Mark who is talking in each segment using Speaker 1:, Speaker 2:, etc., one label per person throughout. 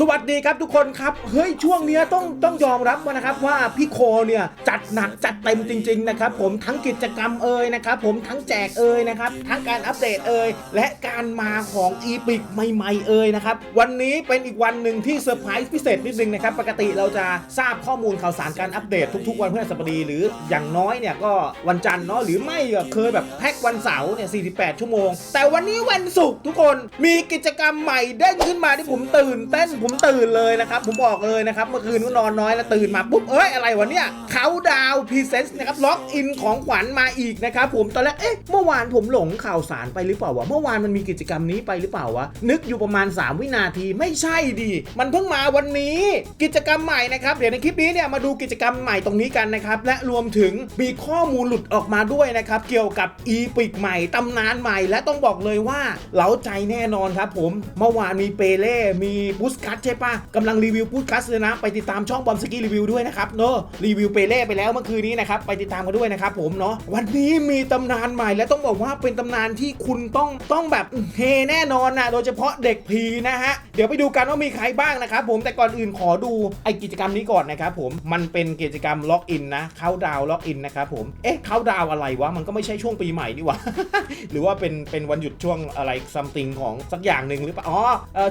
Speaker 1: สวัสดีครับทุกคนครับ เฮ้ยช่วงเนี้ยต้องต้องยอมรับว่านะครับว่าพี่โคเนี่ยจัดหนักจัดเต็มจริงๆนะครับผมทั้งกิจกรรมเอ่ยนะครับผมทั้งแจกเอ่ยนะครับทั้งการอัปเดตเอ่ยและการมาของอีพิกใหม่ๆเอ่ยนะครับวันนี้เป็นอีกวันหนึ่งที่เซอร์ไพรส์พิเศษนิดนึงนะครับปกติเราจะทราบข้อมูลข่าวสารการอัปเดตทุกๆ วันพฤหัสบดีหรืออย่างน้อยเนี่ยก็วันจันทร์เนาะหรือไม่ก็เคยแบบแพ็กวันเสาร์เนี่ย 48 ชั่วโมง แต่วันนี้วันศุกร์ทุกคนมีกิจกรรมใหม่เด้งขึ้นมาที่ผมตื่นเต้นผมตื่นเลยนะครับ ผมบอกเลยนะครับเมื่อคืนก็นอนน้อยแล้วตื่นมาปุ๊บเอ้ยอะไรวะเนี่ยเขาดาวพรีเซนต์นะครับล็อกอินของขวัญมาอีกนะครับผมตอนแรกเอ๊ะเมื่อวานผมหลงข่าวสารไปหรือเปล่าวะเมื่อวานมันมีกิจกรรมนี้ไปหรือเปล่าวะนึกอยู่ประมาณ 3 วินาทีไม่ใช่ดิมันเพิ่งมาวันนี้ กิจกรรมใหม่นะครับเดี๋ยวในคลิปนี้เนี่ยมาดูกิจกรรมใหม่ตรงนี้กันนะครับและรวมถึงมีข้อมูลหลุดออกมาด้วยนะครับเกี่ยวกับอีปิกใหม่ตำนานใหม่และต้องบอกเลยว่าเล้าใจแน่นอนครับผมเมื่อวานมีเปเล่มีบูสคัใช่ปะกำลังรีวิวบูสคัตเลยนะ ไปติดตามช่องบอมสกี้รีวิวด้วยนะครับเนอะรีวิวเปเล่ไปแล้วเมื่อคืนนี้นะครับไปติดตามกันด้วยนะครับผมเนาะวันนี้มีตำนานใหม่และต้องบอกว่าเป็นตำนานที่คุณต้องต้องแบบเฮแน่นอนนะโดยเฉพาะเด็กพีนะฮะเดี๋ยวไปดูกันว่ามีใครบ้างนะครับผมแต่ก่อนอื่นขอดูไอกิจกรรมนี้ก่อนนะครับผมมันเป็นกิจกรรมล็อกอินนะเข้าดาวล็อกอินนะครับผมเอ๊ะเข้าดาวอะไรวะมันก็ไม่ใช่ช่วงปีใหม่นี่หว่าหรือว่าเป็นเป็นวันหยุดช่วงอะไรซัมติงของสักอย่างหนึ่งหรือเปล่าอ๋อ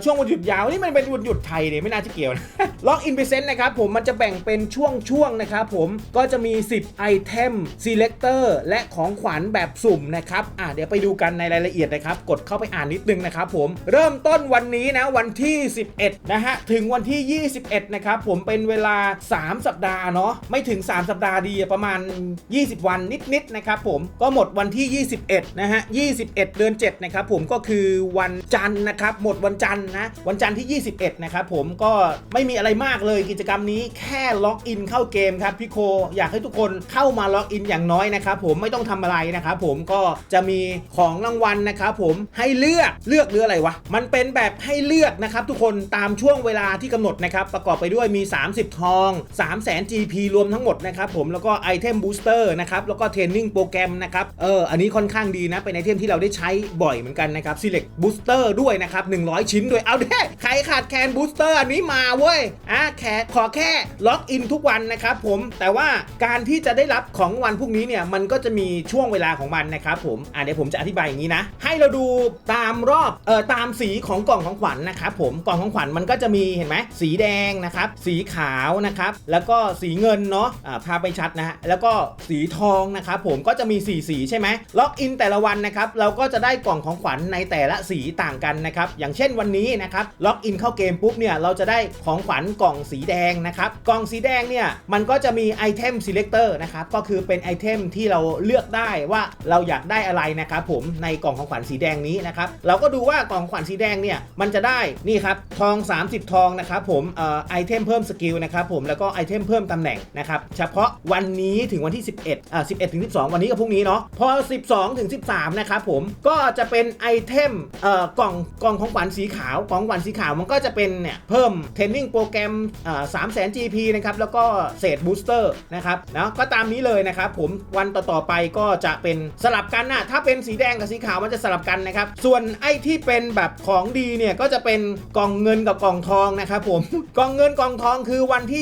Speaker 1: ช่วงวันหยุดยาวนี่มันเป็นวันหยุดไทยเนี่ยไม่น่าจะเกี่ยวนะล็อกอินเปอร์เซ็นต์นะครับผมมันจะแบ่งเป็นช่วงช่วงๆนะครับผมก็จะมี 10ไอเทม Selector และของขวัญแบบสุ่มนะครับอะเดี๋ยวไปดูกันในรายละเอียดนะครับ กดเข้าไปอ่านนิดนึงนะครับผมเริ่มต้นวันนี้นะวันที่ 11 นะฮะ ถึงวันที่ 21 นะครับผมเป็นเวลา 3 สัปดาห์เนาะไม่ถึง 3 สัปดาห์ดีประมาณ 20 วันนิดๆนะครับผมก็หมดวันที่ 21 นะฮะ 21 เดือน 7 นะครับผมก็คือวันจันทร์นะครับหมดวันจันทร์นะวันจันทร์ที่ 21นะครับผมก็ไม่มีอะไรมากเลยกิจกรรมนี้แค่ล็อกอินเข้าเกมครับพี่โคอยากให้ทุกคนเข้ามาล็อกอินอย่างน้อยนะครับผมไม่ต้องทำอะไรนะครับผมก็จะมีของรางวัลนะครับผมให้เลือกเลือกหรืออะไรวะ มันเป็นแบบให้เลือกนะครับทุกคนตามช่วงเวลาที่กำหนดนะครับประกอบไปด้วยมี 30 ทอง3 0 0 0 0 GP รวมทั้งหมดนะครับผมแล้วก็ไอเทมบูสเตอร์นะครับแล้วก็เทรนนิ่งโปรแกรมนะครับเอออันนี้ค่อนข้างดีนะเป็นไอเทมที่เราได้ใช้บ่อยเหมือนกันนะครับ Select Booster ด้วยนะครับ100 ชิ้นด้วยเอาเด้ใครขาดแคลนบูสเตอร์อันนี้มาเว้ยอะแค่ขอแค่ล็อกอินทุกวันนะครับผมแต่ว่าการที่จะได้รับของวันพวกนี้เนี่ยมันก็จะมีช่วงเวลาของมันนะครับผมอะเดี๋ยวผมจะอธิบายอย่างนี้นะ ให้เราดูตามรอบเอ่อตามสีของกล่องของขวัญนะครับผมกล่องของขวัญมันก็จะมีเห็นไหมสีแดงนะครับสีขาวนะครับแล้วก็สีเงินเนาะอ่าพาไปชัดนะฮะแล้วก็สีทองนะครับผมก็จะมีสีสีใช่ไหมล็อกอินแต่ละวันนะครับเราก็จะได้กล่องของขวัญในแต่ละสีต่างกันนะครับอย่างเช่นวันนี้นะครับล็อกอินเข้าเกมปุ๊บเนี่ยเราจะได้ของขวัญกล่องสีแดงนะครับกล่องสีแดงเนี่ยมันก็จะมีไอเทม selector นะครับก็คือเป็นไอเทมที่เราเลือกได้ว่าเราอยากได้อะไรนะครับผมในกล่องของขวัญสีแดงนี้นะครับเราก็ดูว่ากล่องของขวัญสีแดงเนี่ยมันจะได้นี่ครับทอง 30 ทองนะครับผมเอ่อไอเทมเพิ่มสกิลนะครับผมแล้วก็ไอเทมเพิ่มตำแหน่งนะครับเฉพาะวันนี้ถึงวันที่ 11อ่า11ถึง12 วันนี้กับพรุ่งนี้เนาะพอ 12ถึง13นะครับผมก็จะเป็นไอเทมเอ่อกล่องกล่องของขวัญสีขาวกล่องของขวัญสีขาวมันก็จะเป็นเนี่ยเพิ่มเทรนนิ่งโปรแกรมอ่า3 0 0 0 0 GP นะครับแล้วก็เศษบูสเตอร์นะครับนะก็ตามนี้เลยนะครับผมวันต่อๆไปก็จะเป็นสลับกันนะถ้าเป็นสีแดงกับสีขาวมันจะสลับกันนะครับ ส่วนไอ้ที่เป็นแบบของดีเนี่ยก็จะเป็นกล่องเงินกับกล่องทองนะครับผมกล่องเงินกล่องทองคือวันที่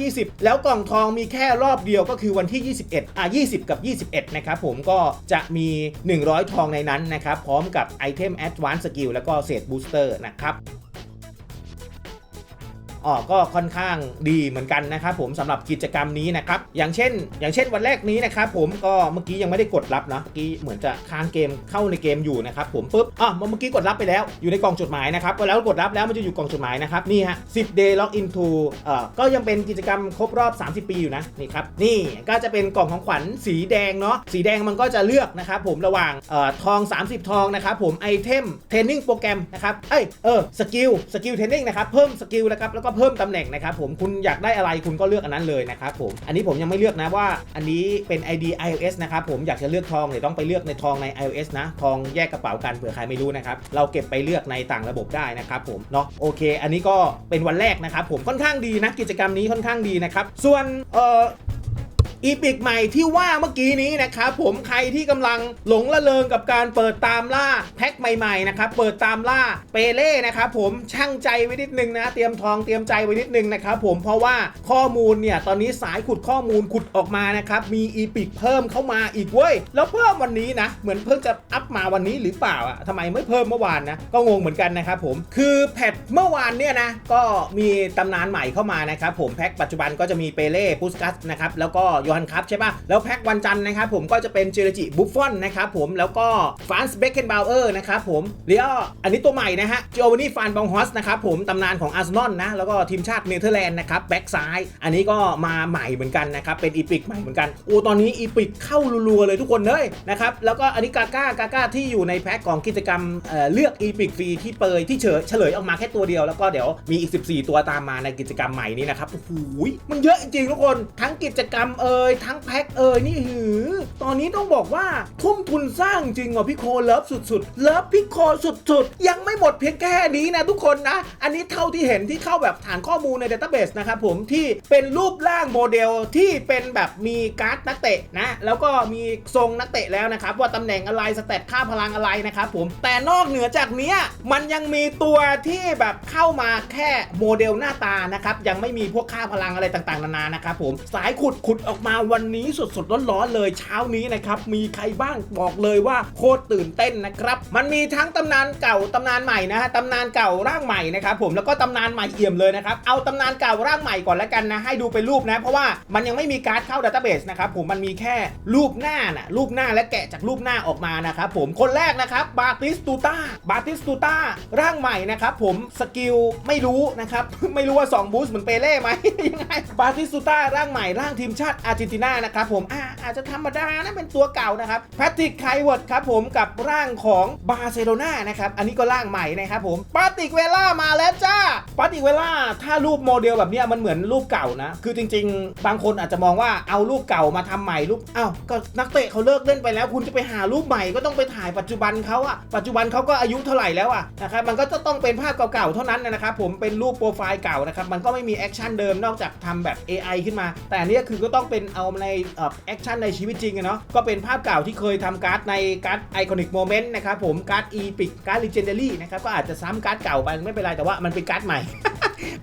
Speaker 1: 19 20 แล้วกล่องทองมีแค่รอบเดียวก็คือวันที่ 21อะ20 กับ 21 นะครับผมก็จะมี 100 ทองในนั้นนะครับพร้อมกับไอเทม Advanced Skill แล้วก็เศษบูสเตอร์นะครับ อ๋อก็ค่อนข้างดีเหมือนกันนะครับผมสำหรับกิจกรรมนี้นะครับอย่างเช่น อย่างเช่นวันแรกนี้นะครับผมก็เมื่อกี้ยังไม่ได้กดรับนะเมื่อกี้เหมือนจะค้างเกมเข้าในเกมอยู่นะครับผมปุ๊บอะเมื่อกี้กดรับไปแล้วอยู่ในกล่องจดหมายนะครับแล้วกดรับแล้วมันจะอยู่กล่องจดหมายนะครับนี่ฮะ10 day log into เอ่อก็ยังเป็นกิจกรรมครบรอบ 30 ปีอยู่นะนี่ครับนี่ก็จะเป็นกล่องของขวัญสีแดงเนาะสีแดงมันก็จะเลือกนะครับผมระหว่างเอ่อทอง 30 ทองนะครับผมไอเทมเทรนนิ่งโปรแกรมนะครับเอ้ยเออสกิลสกิลเทรนนิ่งนะครับเพิ่มสกิลนะครับแล้วก็เพิ่มตำแหน่งนะครับผมคุณอยากได้อะไรคุณก็เลือกอันนั้นเลยนะครับผมอันนี้ผมยังไม่เลือกนะว่า อันนี้เป็น ID iOS นะครับผมอยากจะเลือกทองเดี๋ยวต้องไปเลือกในทองใน iOS นะ ทองแยกกระเป๋ากันเผื่อใครไม่รู้นะครับเราเก็บไปเลือกในต่างระบบได้นะครับผมเนาะโอเค อันนี้ก็เป็นวันแรกนะครับผมค่อนข้างดีนะกิจกรรมนี้ค่อนข้างดีนะครับส่วนเอ่อ อีพิกใหม่ที่ว่าเมื่อกี้นี้นะครับผมใครที่กำลังหลงละเลงกับการเปิดตามล่าแพ็คใหม่ๆนะครับเปิดตามล่าเปเล่นะครับผมช่างใจไว้นิดนึงนะ เตรียมทองเตรียมใจไว้นิดนึงนะครับผมเพราะว่าข้อมูลเนี่ยตอนนี้สายขุดข้อมูลขุดออกมานะครับมีอีพิกเพิ่มเข้ามาอีกเว้ยแล้วเพิ่มวันนี้นะเหมือนเพิ่งจะอัพมาวันนี้หรือเปล่าอะทำไมไม่เพิ่มเมื่อวานนะก็งงเหมือนกันนะครับผมคือแพทเมื่อวานเนี่ยนะก็มีตำนานใหม่เข้ามานะครับผมแพ็คปัจจุบันก็จะมีเปเล่พุสกัสนะครับแล้วก็ยฮันคัพใช่ปะแล้วแพ็ควันจันทร์นะครับผมก็จะเป็นเจเรจิบุฟฟอนนะครับผมแล้วก็ฟานส์เบคเคนบาวเออร์นะครับผมแล้วอันนี้ตัวใหม่นะฮะจิโอวานี่ฟานบองฮอสนะครับผมตำนานของอาร์เซนอลนะแล้วก็ทีมชาติเนเธอร์แลนด์นะครับแบ็กซ้าย อันนี้ก็มาใหม่เหมือนกันนะครับเป็นอีพิกใหม่เหมือนกันโอ้ตอนนี้อีพิกเข้ารัวๆเลยทุกคนเลยนะครับแล้วก็อันนี้กาก้ากาก้าที่อยู่ในแพ็คของกิจกรรมเอ่อเลือกอีพิกฟรีที่เปยที่เฉยเฉลยออกมาแค่ตัวเดียวแล้วก็เดี๋ยวมีอีก 14 ตัวตามมาในกิจกรรมใหม่นี้นะครับโอ้โหมันเยอะจริงๆทุกคนทั้งกิจกรรมเอ่อยทั้งแพ็คเอ่ยนี่หือ ตอนนี้ต้องบอกว่าทุ่มทุนสร้างจริงว่ะพี่โคเลิฟสุดๆเลิฟพี่โคสุดๆ ยังไม่หมดเพียงแค่นี้นะทุกคนนะ อันนี้เท่าที่เห็นที่เข้าแบบฐานข้อมูลใน Database นะครับผมที่เป็นรูปร่างโมเดลที่เป็นแบบมีการ์ดนักเตะนะแล้วก็มีทรงนักเตะแล้วนะครับว่าตำแหน่งอะไรสเตตค่าพลังอะไรนะครับผมแต่นอกเหนือจากนี้มันยังมีตัวที่แบบเข้ามาแค่โมเดลหน้าตานะครับยังไม่มีพวกค่าพลังอะไรต่างๆนานานะครับผมสายขุดขุดออกมาวันนี้สดๆร้อนๆเลยเช้านี้นะครับมีใครบ้างบอกเลยว่าโคตรตื่นเต้นนะครับ มันมีทั้งตำนานเก่าตำนานใหม่นะฮะตำนานเก่าร่างใหม่นะครับผมแล้วก็ตำนานใหม่เอี่ยมเลยนะครับเอาตำนานเก่าร่างใหม่ก่อนแล้วกันนะให้ดูเป็นรูปนะ เพราะว่ามันยังไม่มีการ์ดเข้าดัตเตอร์เบสนะครับผมมันมีแค่รูปหน้าน่ะรูปหน้าและแกะจากรูปหน้าออกมานะครับผมคนแรกนะครับบาติสตูตาบาติสตูตาร่างใหม่นะครับผมสกิลไม่รู้นะครับไม่รู้ว่า2บูสต์เหมือนเปเล่ไหมยังไงบาติสตูตาร่างใหม่ร่างทีมชาติอาร์เจนตินานะครับผมอาอาจจะธรรมดานะเป็นตัวเก่านะครับแพทริกไคเวิร์ดครับผมกับร่างของบาร์เซโลนานะครับอันนี้ก็ร่างใหม่นะครับผมปาติกเวล่ามาแล้วจ้าปาติกเวล่าถ้ารูปโมเดลแบบนี้มันเหมือนรูปเก่านะ คือจริง ๆ บางคนอาจจะมองว่าเอารูปเก่ามาทำใหม่รูปอ้าวก็นักเตะเขาเลิกเล่นไปแล้ว คุณจะไปหารูปใหม่ก็ต้องไปถ่ายปัจจุบันเขาอะปัจจุบันเขาก็อายุเท่าไหร่แล้วอะนะครับมันก็จะต้องเป็นภาพเก่าๆเท่านั้นนะครับผมเป็นรูปโปรไฟล์เก่านะครับมันก็ไม่มีแอคชั่นเดิมนอกจากทำแบบ AI ขึ้นมา แต่นเนี้ยคือก็ต้องเป็นเอาในแอคชั่นในชีวิตจริงอะเนาะก็เป็นภาพเก่าที่เคยทำการ์ดในการ์ดไอคอนิกโมเมนต์นะครับผมการ์ดอีพิกการ์ดลีเจนเดอรี่นะครับก็อาจจะซ้ำการ์ดเก่าไปไม่เป็นไรแต่ว่ามันเป็นการ์ดใหม่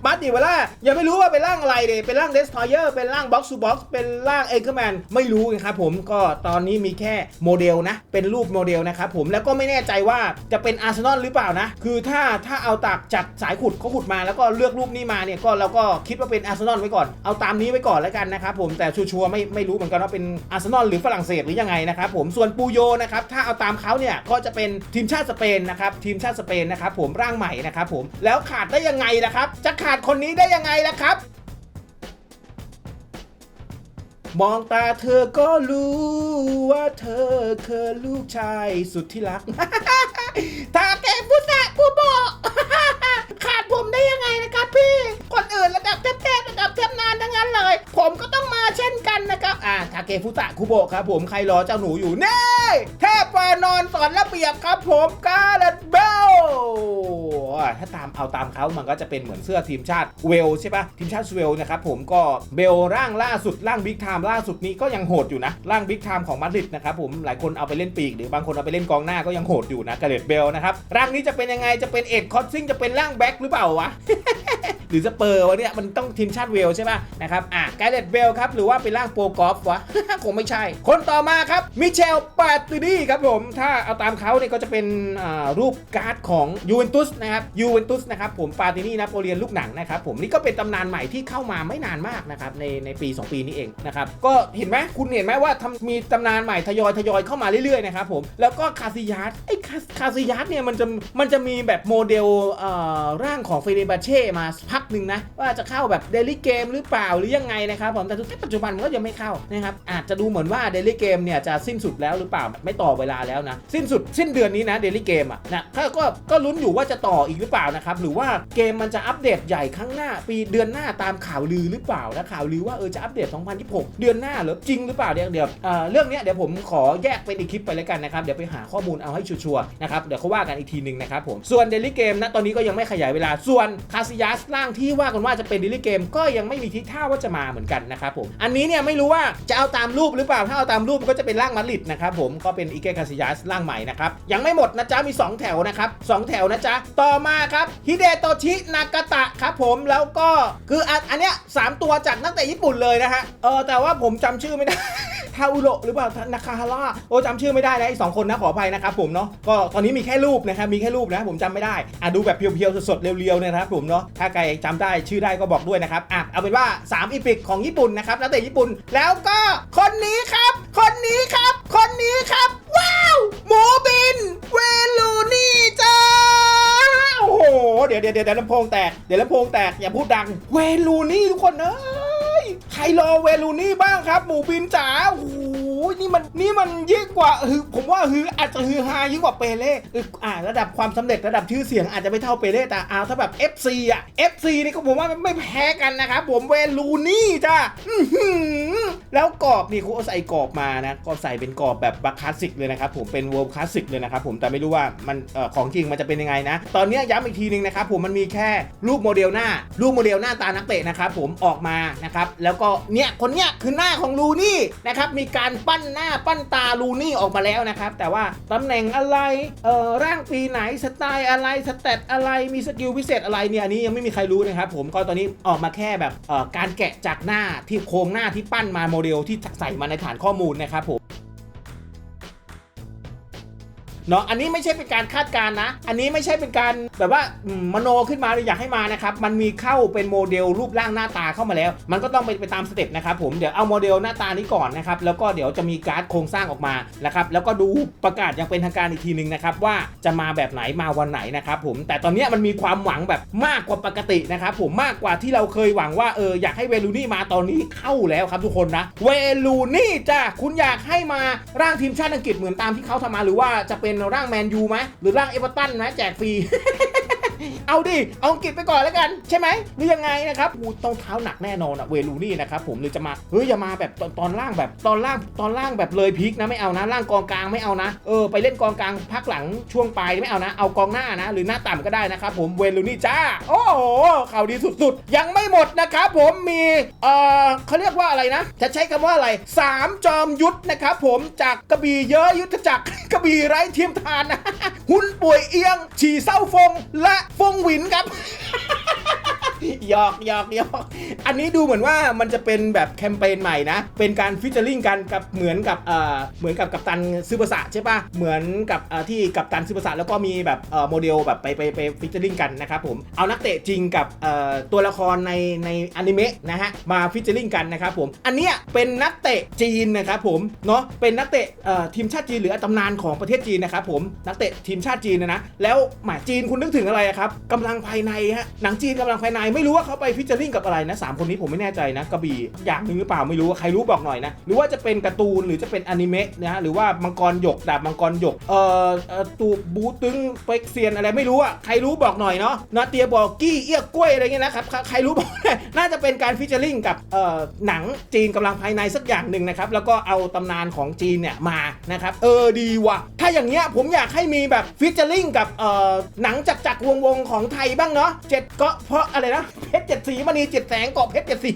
Speaker 1: มาร์ติเวล่ายังไม่รู้ว่าเป็นร่างอะไรเลยเป็นร่างเดสทอยเออร์เป็นร่างบ็อกซ์ o ูบ็อกซ์เป็นร่างเอเกอร์แมนไม่รู้นะครับผมก็ตอนนี้มีแค่โมเดลนะ เป็นรูปโมเดลนะครับผมแล้วก็ไม่แน่ใจว่าจะเป็นอาร์เซนอลหรือเปล่านะ คือถ้าถ้าเอาตักจัดสายขุดเขาขุดมาแล้วก็เลือกรูปนี้มาเนี่ยก็เราก็คิดว่าเป็นอาร์เซนอลไว้ก่อนเอาตามนี้ไว้ก่อนแล้วกันนะครับผมแต่ชัวร์ไม่ไม่รู้เหมือนกันว่าเป็นอาร์เซนอลหรือฝรั่งเศสหรือยังไงนะครับผมส่วนปูโยนะครับถ้าเอาตามเขาเนี่ยก็จะเป็นทีมชาติสเปนนะครับทีมชาติสเปนนะครับผมร่างใหม่นะครับผมแล้วขาดได้ยังไงล่ะครับจะขาดคนนี้ได้ยังไงล่ะครับ มองตาเธอก็รู้ว่าเธอคือลูกชายสุดที่รักทาเกฟุตะกูบอกขาดผมได้ยังไงนะครับพี่ คนอื่นระดับเทพๆระดับเทพนานทั้งนั้นเลย ผมก็ต้องมาเช่นกันนะครับ อ่าทาเกฟุตะคุโบะครับผมใครรอเจ้าหนูอยู่เน่เทพวานอนสอนระเบียบครับผมกาเลตเบล ถ้าตามเอาตามเขามันก็จะเป็นเหมือนเสื้อทีมชาติเวลใช่ปะทีมชาติเวลนะครับผมก็เบลร่างล่าสุดร่างบิ๊กไทม์ล่าสุดนี้ก็ยังโหดอยู่นะร่างบิ๊กไทม์ของมาดริดนะครับผมหลายคนเอาไปเล่นปีกหรือบางคนเอาไปเล่นกองหน้าก็ยังโหดอยู่นะกาเลตเบลนะครับร่างนี้จะเป็นยังไงจะเป็นเอ็ดคอสซิงจะเป็นร่างแบ็คหรือเปล่าวะ หรือสเปอร์วะเนี่ยมันต้องทีมชาติเวลใช่ป่ะนะครับอะกเลตเบลครับหรือว่าเป็นร่างโปรกอล์ฟวะ คงไม่ใช่ คนต่อมาครับมิเชลปาตินีครับผมถ้าเอาตามเขาเนี่ยก็จะเป็นรูปการ์ดของยูเวนตุสนะครับยูเวนตุสนะครับผมปาตินีนะโปเลียนลูกหนังนะครับผมนี่ก็เป็นตำนานใหม่ที่เข้ามาไม่นานมากนะครับในในปี 2 ปีนี้เองนะครับก็เห็นไหมคุณเห็นไหมว่าทำมีตำนานใหม่ทยอยทยอยเข้ามาเรื่อยๆนะครับผมแล้วก็คาซิยัสไอ้คาซิยัสเนี่ยมันจะมันจะมีแบบโมเดลร่างของเฟเดบาเช่มาพักหนึ่งนะว่าจะเข้าแบบเดลิเกมหรือเปล่าหรือยังไงนะครับผมแต่สุดท้ายปัจจุบันมันก็ยังไม่เข้านะครับอาจจะดูเหมือนว่าเดลิเกมเนี่ยจะสิ้นสุดแล้วหรือเปล่าไม่ต่อเวลาแล้วนะสิ้นสุดสิ้นเดือนนี้นะเดลิเกมอะนะก็ก็ก็ลุ้นอยู่ว่าจะต่ออีกหรือเปล่านะครับหรือว่าเกมมันจะอัปเดตใหญ่ครั้งหน้า ปีเดือนหน้าตามข่าวลือหรือเปล่านะข่าวลือว่าเออจะอัปเดต 2026 เดือนหน้าหรือจริงหรือเปล่าเดี๋ยวเดี๋ยวเรื่องเนี้ยเดี๋ยวผมขอแยกเป็นอีกคลิปไปแล้วกันนะครับเดี๋ยวไปหาข้อมูลเอาให้ชัวร์นะครับเดี๋ยวเขาว่ากันอีกทีหนึ่งนะครับผมส่วนเดลิเกมนะตอนนี้ก็ยังไม่ขยายเวลาส่วนคาซิยัสร่างที่ว่ากันว่าจะเป็นดิลิเกมก็ยังไม่มีทิศท่าว่าจะมาเหมือนกันนะครับผมอันนี้เนี่ยไม่รู้ว่าจะเอาตามรูปหรือเปล่าถ้าเอาตามรูปมันก็จะเป็นร่างมาริดนะครับผมก็เป็นอิเกคาซิยัสร่างใหม่นะครับยังไม่หมดนะจ๊ะมี 2 แถวนะครับสองแถวนะจ๊ะต่อมาครับฮิเดโตชินากาตะครับผมแล้วก็คืออันนเนี้ยสามตัวจากนักเตะญี่ปุ่นเลยนะฮะเออแต่ว่าผมจำชื่อไม่ได้ ทาอุโรหรือเปล่านาคาฮาร่าโอ้จำชื่อไม่ได้นะไอ้สองคนนะขออภัยนะครับผมเนาะก็ตอนนี้มีแค่รูปนะครับมีแค่รูปนะผมจำไม่ได้อะดูแบบเพียวๆสดๆเรียวๆนะครับผมเนาะถ้าใครจำได้ชื่อได้ก็บอกด้วยนะครับอะเอาเป็นว่า 3อีพิกของญี่ปุ่นนะครับนักเตะญี่ปุ่นแล้วก็คนนี้ครับ คนนี้ครับ คนนี้ครับ ว้าวหมูบิน เวลูนี่จ้าโอ้โหเดี๋ยวเดี๋ยวเดี๋ยวลำโพงแตกเดี๋ยวลำโพงแตกอย่าพูดดังเวลูนี่ทุกคนเอ้ย ใครรอเวลูนี่บ้างครับ หมูบินจ๋าโอ้โห นี่มันนี่มันยิ่งกว่าฮือผมว่าฮืออาจจะฮือฮายิ่งกว่าเปเล่อ่า ระดับความสำเร็จระดับชื่อเสียงอาจจะไม่เท่าเปเล่แต่เอาถ้าแบบ FC อะ FC นี่ก็ผมว่าไม่แพ้กันนะครับผมเวลูนี่จ้าแล้วกรอบนี่เขาเอาใส่กรอบมานะก็ใส่เป็นกรอบแบบบัคคลาสสิกเลยนะครับผมเป็นเวิร์คลาสสิกเลยนะครับผมแต่ไม่รู้ว่ามันออของจริงมันจะเป็นยังไงนะ ตอนนี้ยย้ำอีกทีนึงนะครับผมมันมีแค่รูปโมเดลหน้า รูปโมเดลหน้าตานักเตะนะครับผมออกมานะครับแล้วก็เนี่ยคนเนี้ยคือหน้าของลูนี่นะครับมีการปั้นหน้าปั้นตาลูนี่ออกมาแล้วนะครับ แต่ว่าตำแหน่งอะไร เอ่อ ร่างปีไหน สไตล์อะไร สเตตอะไร มีสกิลพิเศษอะไรเนี่ยอันนี้ยังไม่มีใครรู้นะครับผม ก็ตอนนี้ออกมาแค่แบบเอ่อการแกะจากหน้าที่โครงหน้าที่ปั้นมาโมเดลที่ใส่มาในฐานข้อมูลนะครับผม เนาะอันนี้ไม่ใช่เป็นการคาดการณ์นะ อันนี้ไม่ใช่เป็นการแบบว่ามโนขึ้นมาหรืออยากให้มานะครับ มันมีเข้าเป็นโมเดลรูปร่างหน้าตาเข้ามาแล้ว มันก็ต้องไปไปตามสเต็ปนะครับผมเดี๋ยวเอาโมเดลหน้าตานี้ก่อนนะครับ แล้วก็เดี๋ยวจะมีการ์ดโครงสร้างออกมานะครับแล้วก็ดูประกาศอย่างเป็นทางการอีกทีหนึ่งนะครับว่าจะมาแบบไหนมาวันไหนนะครับผมแต่ตอนนี้มันมีความหวังแบบมากกว่าปกตินะครับผมมากกว่าที่เราเคยหวังว่าเอออยากให้เวลูนี่มาตอนนี้เข้าแล้วครับทุกคนนะเวลูนี่จ้ะคุณอยากให้มาร่างทีมชาติอังกฤษเหมือนตามที่เขาทำมาหรือว่าจะเป็นร่างแมนยูไหมหรือร่างเอเวอร์ตันไหมแจกฟรี เอาดิ เอาอังกฤษไปก่อนแล้วกัน ใช่ไหมหรือยังไงนะครับอูต้องเท้าหนักแน่นอนอะเวลูนี่นะครับผมหรือจะมาเฮ้ยอย่ามาแบบตอนตอนล่างแบบตอนล่างตอนล่างแบบเลยพีคนะไม่เอานะล่างกองกลางไม่เอานะเออไปเล่นกองกลางพักหลังช่วงปลายไม่เอานะ เอากองหน้านะ หรือหน้าต่ำก็ได้นะครับผมเวลูนี่จ้า โอ้โหข่าวดีสุดๆ ยังไม่หมดนะครับผมมีเออเขาเรียกว่าอะไรนะ จะใช้คำว่าอะไรสามจอมยุทธนะครับผมจากกระบี่เยอะยุทธจักรกระบี่ไร้เทียมทานนะหุ้นป่วยเอียง ฉี่เศร้าฟงและฟงหวินครับ หยอกหยอกหยอกอันนี้ดูเหมือนว่ามันจะเป็นแบบแคมเปญใหม่นะ เป็นการฟิชเจอร์ลิงกันกับเหมือนกับเอ่อเหมือนกับกัปตันซูเปอร์สะใช่ปะเหมือนกับเอ่อที่กัปตันซูเปอร์สะแล้วก็มีแบบเอ่อโมเดลแบบไปไปไปฟิชเจอร์ลิงกันนะครับผม เอานักเตะจริงกับเอ่อตัวละครในในอนิเมะนะฮะมาฟิชเจอร์ลิงกันนะครับผม อันเนี้ยเป็นนักเตะจีนนะครับผมเนาะเป็นนักเตะเอ่อทีมชาติจีนหรือตำนานของประเทศจีนนะครับผมนักเตะทีมชาติจีนนะนะแล้วหมาจีนคุณนึกถึงอะไรครับกำลังภายในฮะหนังจีนกำลังภายในไม่รู้ว่าเขาไปฟิชเจอริงกับอะไรนะสามคนนี้ผมไม่แน่ใจนะกระบี่อย่างหนึ่งหรือเปล่าไม่รู้ว่าใครรู้บอกหน่อยนะหรือว่าจะเป็นการ์ตูนหรือจะเป็นอนิเมะนะหรือว่ามังกรหยกดาบมังกรหยกเอ่อเอ่อตูบูตึงเป็กเซียนอะไรไม่รู้อะใครรู้บอกหน่อยเนาะนาเตียบอกกี้เอี้ยกล้วยอะไรเงี้ยนะครับใครรู้บอกน่าจะเป็นการฟิชเจอริงกับเอ่อหนังจีนกำลังภายในสักอย่างหนึ่งนะครับแล้วก็เอาตำนานของจีนเนี่ยมานะครับเออดีว่ะถ้าอย่างเงี้ยผมอยากให้มีแบบฟิชเจอริงกับเอ่อหนังจักรจักรวงวงของไทยบ้างเนาะเจ็ดเกาะเพราะอะไรนะเพชรเจ็ดสีมณีเจ็ดแสงเกาะเพชรเจ็ดสี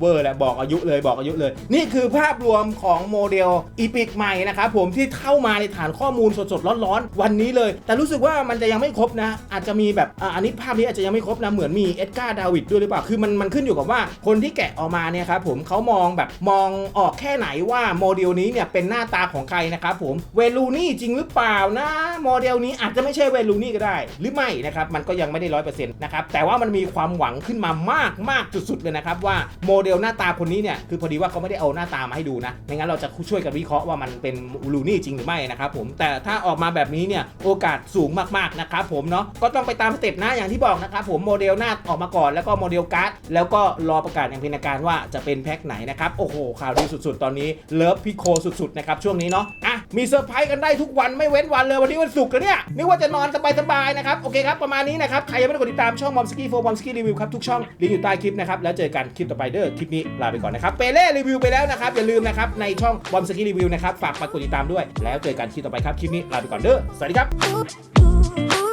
Speaker 1: เวอร์แหละบอกอายุเลยบอกอายุเลย นี่คือภาพรวมของโมเดลอีพิกใหม่นะครับผมที่เข้ามาในฐานข้อมูลสดๆร้อนๆ วันนี้เลย แต่รู้สึกว่ามันจะยังไม่ครบนะ อาจจะมีแบบอันนี้ภาพนี้อาจจะยังไม่ครบนะ เหมือนมีเอ็ดการ์ดาวิดด้วยหรือเปล่า คือมันมันขึ้นอยู่กับว่าคนที่แกะออกมาเนี่ยครับผมเขามองแบบมองออกแค่ไหนว่าโมเดลนี้เนี่ยเป็นหน้าตาของใครนะครับผมเวลูนี่จริงหรือเปล่านะโมเดลนี้อาจจะไม่ใช่เวลูนี่ก็ได้ หรือไม่นะครับมันก็ยังไม่ได้ร้อยเปอร์เซ็นต์นะครับแต่ว่ามันมีความหวังขึ้นมามากมากสุดๆเลยนะครับว่าโมเดลหน้าตาคนนี้เนี่ยคือพอดีว่าเขาไม่ได้เอาหน้าตามาให้ดูนะไม่งั้นเราจะช่วยกันวิเคราะห์ว่ามันเป็นลูนี่จริงหรือไม่นะครับผมแต่ถ้าออกมาแบบนี้เนี่ยโอกาสสูงมากๆนะครับผมเนาะก็ต้องไปตามสเต็ปนะอย่างที่บอกนะครับผมโมเดลหน้าออกมาก่อนแล้วก็โมเดลการ์ดแล้วก็รอประกาศอย่างเป็นทางการว่าจะเป็นแพ็คไหนนะครับโอ้โหข่าวดีสุดๆ ตอนนี้เลิฟพิโคสุดๆนะครับช่วงนี้เนาะอะมีเซอร์ไพรส์กันได้ทุกวันไม่เว้นวันเลยวันนี้วันศุกร์แล้วเนี่ยนึกว่าจะนอนสบายๆนะครับโอเคครับประมาณนี้นะครับใครยังไม่ได้กดติดตามช่องมอมสกี้โฟมอมสกี้รีวิวครับทุกช่องลิงก์อยู่ใต้คลิปนะครับแล้วเจอกันคลิปต่อไปเด้อคลิปนี้ลาไปก่อนนะครับเปเล่รีวิวไปแล้วนะครับอย่าลืมนะครับในช่องบอมสกีรีวิวนะครับฝากไปกดติดตามด้วย แล้วเจอกันคลิปต่อไปครับคลิปนี้ลาไปก่อนเด้อสวัสดีครับ